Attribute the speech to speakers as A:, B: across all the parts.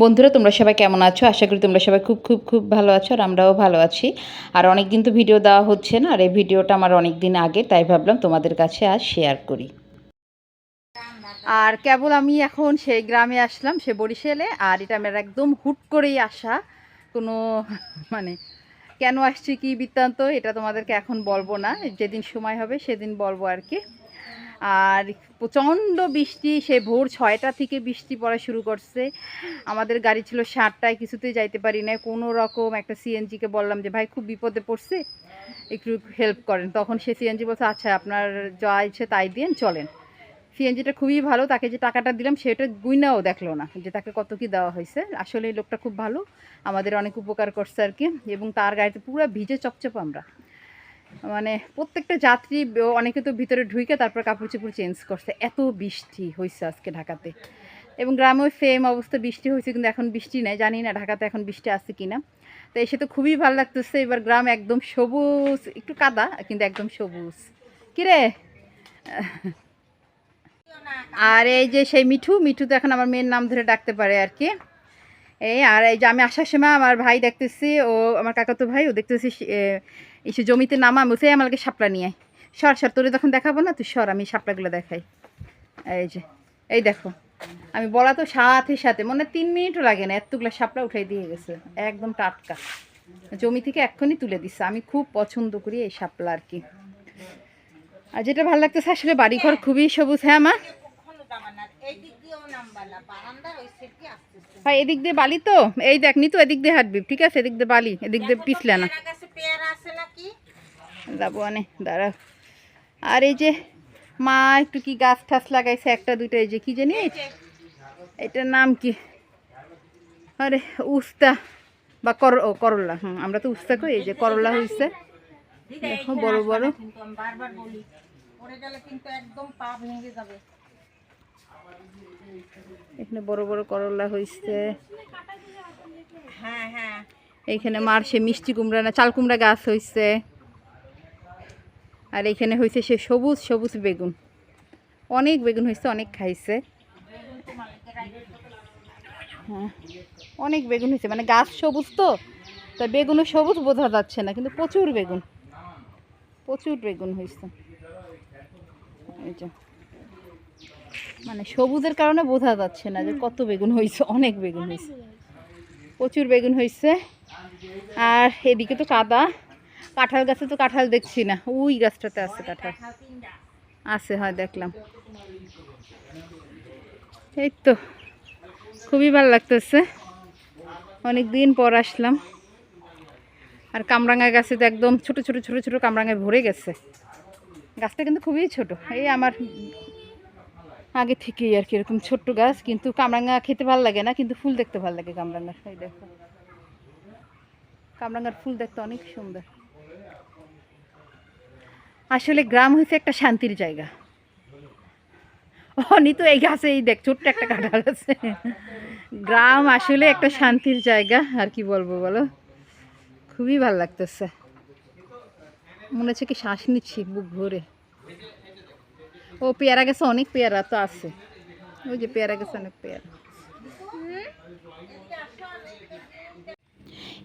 A: বন্ধুরা, তোমরা সবাই কেমন আছো? আশা করি তোমরা সবাই খুব খুব খুব ভালো আছো আর আমরাও ভালো আছি। আর অনেক দিন তো ভিডিও দেওয়া হচ্ছে না, আর এই ভিডিওটা আমার অনেক দিন আগে, তাই ভাবলাম তোমাদের কাছে আজ শেয়ার করি। আর কেবল আমি এখন সেই গ্রামে আসলাম সে বরিশালে, আর এটা আমার একদম হুট করেই আসা। কোনো মানে কেন আসছি, কি বৃত্তান্ত, এটা তোমাদেরকে এখন বলব না। যেদিন সময় হবে, সেদিন বলব আর কি। আর প্রচণ্ড বৃষ্টি, সে ভোর ছয়টা থেকে বৃষ্টি পড়া শুরু করছে। আমাদের গাড়ি ছিল সাতটায়, কিছুতেই যাইতে পারি না কোনো রকম একটা সিএনজিকে বললাম যে, ভাই, খুব বিপদে পড়ছে, একটু হেল্প করেন। তখন সে সিএনজি বলছে আচ্ছা আপনার যা ইচ্ছে তাই দিন চলেন। সিএনজিটা খুবই ভালো, তাকে যে টাকাটা দিলাম সেটা গুইনাও দেখল না, যে তাকে কত কি দেওয়া হয়েছে। আসলে লোকটা খুব ভালো, আমাদের অনেক উপকার করছে আর কি, এবং তার গাড়িতে পুরো ভিজে চপচপ আমরা। মানে প্রত্যেকটা যাত্রী অনেকে তো ভিতরে ঢুকে তারপর কাপড় চোপড় চেঞ্জ করছে। এত বৃষ্টি হয়েছে আজকে ঢাকাতে। এবং গ্রামেও সেম অবস্থা বৃষ্টি হয়েছে কিন্তু এখন বৃষ্টি নেই। জানি না ঢাকাতে এখন বৃষ্টি আছে কিনা। তো এসে তো খুবই ভালো লাগতেছে। এবার গ্রাম একদম সবুজ একটু কাদা কিন্তু একদম সবুজ। কিরে আর এই যে সেই মিঠু মিঠু তো এখন আমার মেয়ের নাম ধরে ডাকতে পারে আর কি। এই, আর এই যে আমি আসার সময় আমার ভাই দেখতেছি, ও আমার কাকাতো ভাই, ও দেখতেছি এসে জমিতে নামা সেই আমাকে শাপলা নিয়ে আয়। সর সর, তোরে তখন দেখাবো না, তুই সর, আমি শাপলাগুলো দেখাই। এই যে, এই দেখো, আমি বলা তো সাথে সাথে, মনে তিন মিনিটও লাগে না, এতগুলো শাপলা উঠাই দিয়ে গেছে, একদম টাটকা। জমি থেকে এক্ষুনি তুলে দিচ্ছে আমি খুব পছন্দ করি এই সাপলা আর কি। আর যেটা ভালো লাগতেছে, আসলে বাড়িঘর খুবই সবুজ হ্যাঁ মা? ভাই এদিক দিয়ে বালি তো? এই দেখ নি তো এদিক দিয়ে হাঁটবি ঠিক আছে? এদিক দিয়ে বালি এদিক দিয়ে পিছলে না। যাব অনে দাঁড়া আর এই যে মা একটু কি গাছ ঠাছ লাগাইছে একটা দুটো এই যে কি জানি? এটার নাম কি? আরে উস্তা বা কর করলা হুম আমরা তো উস্তা কই এই যে করলা হয়েছে দেখো বড় বড়।
B: বারবার বলি। পড়ে গেলে কিন্তু একদম পা ভেঙে যাবে।
A: এখানে বড় বড় করলা হয়েছে
B: হ্যাঁ হ্যাঁ।
A: এইখানে মার সে মিষ্টি কুমড়া না চাল কুমড়া গাছ হয়েছে আর এইখানে হয়েছে সে সবুজ সবুজ বেগুন। অনেক বেগুন হয়েছে অনেক খাইছে। হ্যাঁ অনেক বেগুন হয়েছে মানে গাছ সবুজ তো তা বেগুনও সবুজ বোঝা যাচ্ছে না কিন্তু প্রচুর বেগুন। প্রচুর বেগুন হয়েছে এই যে। মানে সবুজের কারণে বোঝা যাচ্ছে না যে কত বেগুন হয়েছে অনেক বেগুন হয়েছে প্রচুর বেগুন হয়েছে আর এদিকে তো কাদা। কাঁঠাল গাছে তো কাঁঠাল দেখছি না। ওই গাছটাতে আছে কাঁঠাল। আছে, হয়, দেখলাম। এই তো, খুবই ভালো লাগতেছে। অনেক দিন পর আসলাম। আর কামরাঙ্গা গাছে তো একদম ছোট ছোট ছোট ছোট কামরাঙ্গায় ভরে গেছে। গাছটা কিন্তু খুবই ছোট। এই আমার আগে থেকেই আর কি এরকম ছোট্ট গাছ, কিন্তু কামরাঙ্গা খেতে ভালো লাগে না, কিন্তু ফুল দেখতে ভালো লাগে কামরাঙ্গার এই দেখো কামরাঙ্গার ফুল দেখতে অনেক সুন্দর। আসলে গ্রাম হচ্ছে একটা শান্তির জায়গা। অনি তো এই গাছে এই দেখ, ছোট্ট একটা কাঁঠাল আছে। গ্রাম আসলে একটা শান্তির জায়গা, আর কি বলব বলো? খুবই ভালো লাগতেছে। মনে হচ্ছে কি শ্বাস নিচ্ছি বুক ভরে। ও পেয়ারা গেছে অনেক পেয়ারা তো আছে। ওই যে পেয়ারা গেছে অনেক পেয়ারা।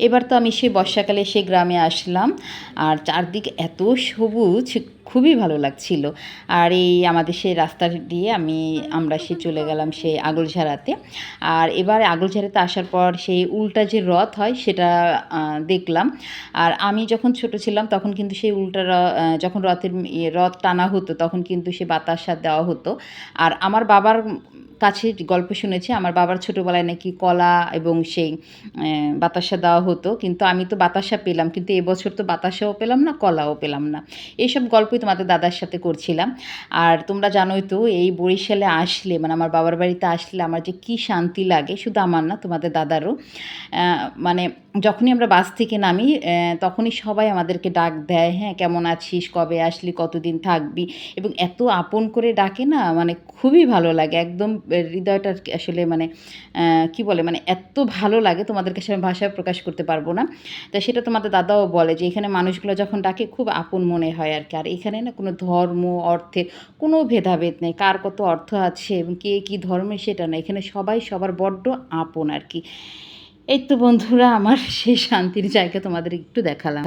A: এবার তো আমি সেই বর্ষাকালে সেই গ্রামে আসলাম আর চারদিকে এত সবুজ খুবই ভালো লাগছিল। আর এই আমাদের সেই রাস্তা দিয়ে আমি আমরা সে চলে গেলাম সেই আগলঝাড়াতে। আর এবার আগলঝাড়াতে আসার পর সেই উল্টা যে রথ হয় সেটা দেখলাম। আর আমি যখন ছোট ছিলাম তখন কিন্তু সেই উল্টা যখন রথের ইয়ে, রথ টানা হতো তখন কিন্তু সে বাতাসা দেওয়া হতো। আর আমার বাবার কাছে গল্প শুনেছি। আমার বাবার ছোটোবেলায় নাকি কলা এবং সেই বাতাসা দেওয়া হতো। কিন্তু আমি তো বাতাসা পেলাম। কিন্তু এবছর তো বাতাসাও পেলাম না, কলাও পেলাম না। এইসব গল্পই তোমাদের দাদার সাথে করছিলাম। আর তোমরা জানোই তো, এই বরিশালে আসলে মানে আমার বাবার বাড়িতে আসলে আমার যে কি শান্তি লাগে, শুধু আমার না, তোমাদের দাদারও। মানে যখনই আমরা বাস থেকে নামি তখনই সবাই আমাদেরকে ডাক দেয় হ্যাঁ কেমন আছিস? কবে আসলি? কতদিন থাকবি? এবং এত আপন করে ডাকে না মানে খুবই ভালো লাগে। একদম হৃদয়টা আসলে মানে কি বলে মানে এত ভালো লাগে তোমাদের কাছে আমি ভাষায় প্রকাশ করতে পারব না। তা সেটা তোমাদের দাদাও বলে যে এখানে মানুষগুলো যখন ডাকে খুব আপন মনে হয় আর কি। আর এখানে না কোনো ধর্ম অর্থের কোনো ভেদাভেদ নেই। কার কত অর্থ আছে এবং কে কী ধর্মের সেটা না। এখানে সবাই সবার বড্ড আপন আর কি। এই তো বন্ধুরা, আমার সেই শান্তির জায়গা তোমাদের একটু দেখালাম।